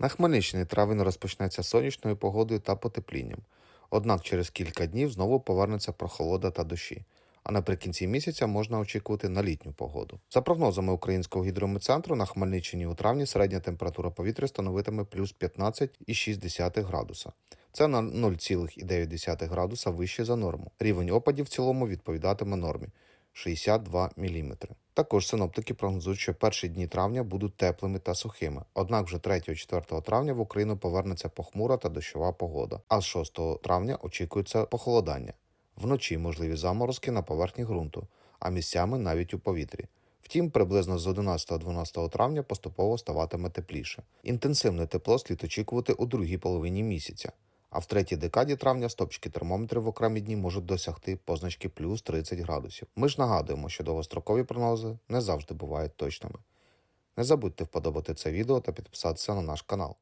На Хмельниччині травень розпочнеться сонячною погодою та потеплінням. Однак через кілька днів знову повернеться прохолода та дощі. А наприкінці місяця можна очікувати на літню погоду. За прогнозами Українського гідрометцентру, на Хмельниччині у травні середня температура повітря становитиме плюс 15,6 градуса. Це на 0,9 градуса вище за норму. Рівень опадів в цілому відповідатиме нормі 62 мм. Також синоптики прогнозують, що перші дні травня будуть теплими та сухими. Однак вже 3-4 травня в Україну повернеться похмура та дощова погода. А з 6 травня очікується похолодання. Вночі можливі заморозки на поверхні ґрунту, а місцями навіть у повітрі. Втім, приблизно з 11-12 травня поступово ставатиме тепліше. Інтенсивне тепло слід очікувати у другій половині місяця. А в третій декаді травня стопчики термометрів в окремі дні можуть досягти позначки плюс 30 градусів. Ми ж нагадуємо, що довгострокові прогнози не завжди бувають точними. Не забудьте вподобати це відео та підписатися на наш канал.